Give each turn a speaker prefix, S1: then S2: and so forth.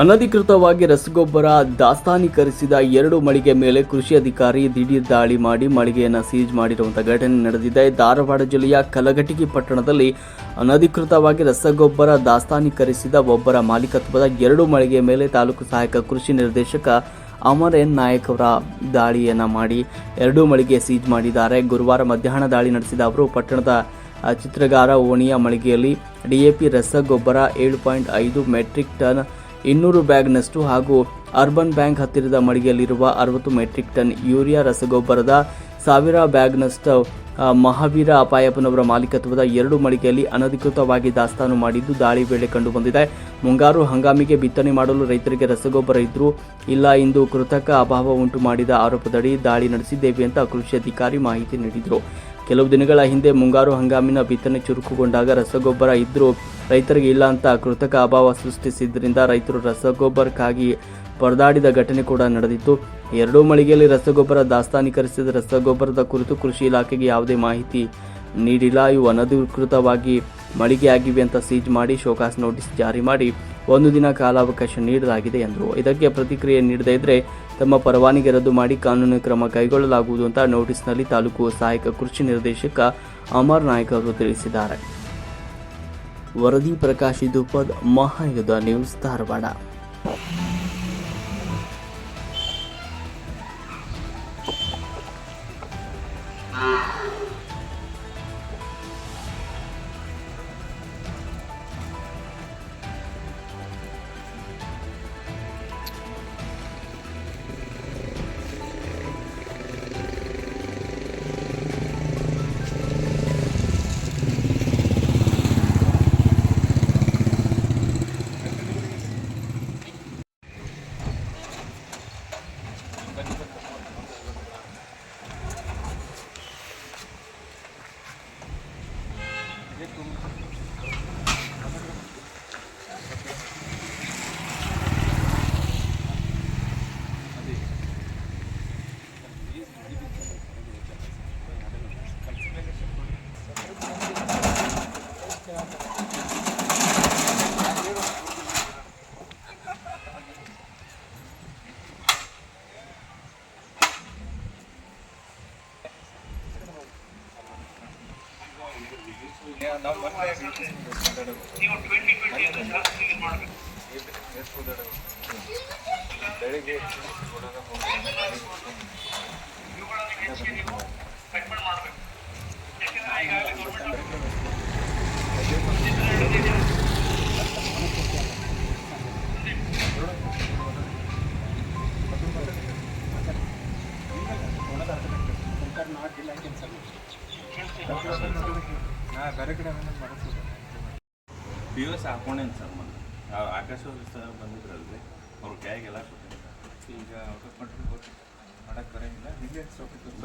S1: ಅನಧಿಕೃತವಾಗಿ ರಸಗೊಬ್ಬರ ದಾಸ್ತಾನೀಕರಿಸಿದ ಎರಡು ಮಳಿಗೆ ಮೇಲೆ ಕೃಷಿ ಅಧಿಕಾರಿ ದಿಢೀರ್ ದಾಳಿ ಮಾಡಿ ಮಳಿಗೆಯನ್ನು ಸೀಜ್ ಮಾಡಿರುವಂತಹ ಘಟನೆ ನಡೆದಿದೆ. ಧಾರವಾಡ ಜಿಲ್ಲೆಯ ಕಲಘಟಗಿ ಪಟ್ಟಣದಲ್ಲಿ ಅನಧಿಕೃತವಾಗಿ ರಸಗೊಬ್ಬರ ದಾಸ್ತಾನೀಕರಿಸಿದ ಒಬ್ಬರ ಮಾಲೀಕತ್ವದ ಎರಡು ಮಳಿಗೆ ಮೇಲೆ ತಾಲೂಕು ಸಹಾಯಕ ಕೃಷಿ ನಿರ್ದೇಶಕ ಅಮರ್ ಎನ್ ನಾಯಕ್ ಅವರ ದಾಳಿಯನ್ನು ಮಾಡಿ ಎರಡು ಮಳಿಗೆ ಸೀಜ್ ಮಾಡಿದ್ದಾರೆ. ಗುರುವಾರ ಮಧ್ಯಾಹ್ನ ದಾಳಿ ನಡೆಸಿದ ಅವರು, ಪಟ್ಟಣದ ಚಿತ್ರಗಾರ ಓಣಿಯ ಮಳಿಗೆಯಲ್ಲಿ ಡಿಎಪಿ ರಸಗೊಬ್ಬರ ಏಳು ಪಾಯಿಂಟ್ ಐದು ಮೆಟ್ರಿಕ್ ಟನ್ ಇನ್ನೂರು ಬ್ಯಾಗ್ನಷ್ಟು ಹಾಗೂ ಅರ್ಬನ್ ಬ್ಯಾಂಕ್ ಹತ್ತಿರದ ಮಡಿಗೆಯಲ್ಲಿರುವ ಅರವತ್ತು ಮೆಟ್ರಿಕ್ ಟನ್ ಯೂರಿಯಾ ರಸಗೊಬ್ಬರದ ಸಾವಿರ ಬ್ಯಾಗ್ನಷ್ಟು ಮಹಾವೀರ ಅಪಾಯಪ್ಪನವರ ಮಾಲೀಕತ್ವದ ಎರಡು ಮಳಿಗೆಯಲ್ಲಿ ಅನಧಿಕೃತವಾಗಿ ದಾಸ್ತಾನು ಮಾಡಿದ್ದು ದಾಳಿ ವೇಳೆ ಕಂಡುಬಂದಿದೆ. ಮುಂಗಾರು ಹಂಗಾಮಿಗೆ ಬಿತ್ತನೆ ಮಾಡಲು ರೈತರಿಗೆ ರಸಗೊಬ್ಬರ ಇದ್ರೂ ಇಲ್ಲ ಎಂದು ಕೃತಕ ಅಭಾವ ಉಂಟು ಮಾಡಿದ ಆರೋಪದಡಿ ದಾಳಿ ನಡೆಸಿದ್ದೇವೆ ಅಂತ ಕೃಷಿ ಅಧಿಕಾರಿ ಮಾಹಿತಿ ನೀಡಿದರು. ಕೆಲವು ದಿನಗಳ ಹಿಂದೆ ಮುಂಗಾರು ಹಂಗಾಮಿನ ಬಿತ್ತನೆ ಚುರುಕುಗೊಂಡಾಗ ರಸಗೊಬ್ಬರ ಇದ್ದರೂ ರೈತರಿಗೆ ಇಲ್ಲ ಅಂತ ಕೃತಕ ಅಭಾವ ಸೃಷ್ಟಿಸಿದ್ದರಿಂದ ರೈತರು ರಸಗೊಬ್ಬರಕ್ಕಾಗಿ ಪರದಾಡಿದ ಘಟನೆ ಕೂಡ ನಡೆದಿತ್ತು. ಎರಡೂ ಮಳಿಗೆಯಲ್ಲಿ ರಸಗೊಬ್ಬರ ದಾಸ್ತಾನೀಕರಿಸಿದ ರಸಗೊಬ್ಬರದ ಕುರಿತು ಕೃಷಿ ಇಲಾಖೆಗೆ ಯಾವುದೇ ಮಾಹಿತಿ ನೀಡಿಲ್ಲ. ಇವು ಅನಧಿಕೃತವಾಗಿ ಮಳಿಗೆಯಾಗಿವೆ ಅಂತ ಸೀಜ್ ಮಾಡಿ ಶೋಕಾಸ್ ನೋಟಿಸ್ ಜಾರಿ ಮಾಡಿ ಒಂದು ದಿನ ಕಾಲಾವಕಾಶ ನೀಡಲಾಗಿದೆ ಎಂದರು. ಇದಕ್ಕೆ ಪ್ರತಿಕ್ರಿಯೆ ನೀಡದೇ ಇದ್ದರೆ ತಮ್ಮ ಪರವಾನಗಿ ರದ್ದು ಮಾಡಿ ಕಾನೂನು ಕ್ರಮ ಕೈಗೊಳ್ಳಲಾಗುವುದು ಅಂತ ನೋಟಿಸ್ನಲ್ಲಿ ತಾಲೂಕು ಸಹಾಯಕ ಕೃಷಿ ನಿರ್ದೇಶಕ ಅಮರ್ ನಾಯ್ಕ ಅವರು ತಿಳಿಸಿದ್ದಾರೆ. ವರದಿ ಪ್ರಕಾಶ್ ದುಪದ್ ಮಹಾಯುಧ ನ್ಯೂಸ್ ಧಾರವಾಡ.
S2: ನಾವು ಮೊದಲೇ ಬೆಳಿಗ್ಗೆ ಕರ್ನಾಟಕ ಇಲಾಖೆ ಸರ್ ಪಿ ಯು ಎಸ್ ಹಾಕೊಂಡೇನು ಸರ್ ಮೊನ್ನೆ? ಆ- ಆಕಾಶವಾಣಿ ಸರ್ ಬಂದಿದ್ರಲ್ರಿ? ಅವ್ರ ಕೈಗೆಲ್ಲ ಕೊಟ್ಟಿದ್ದಾರೆ.
S3: ಈಗ ಅವ್ರಿಗೆ ಕೊಟ್ಟು ಮಾಡಕ್ಕೆ ಬರೋಂಗಿಲ್ಲ. ನಿಮಗೆ ಸ್ವಲ್ಪ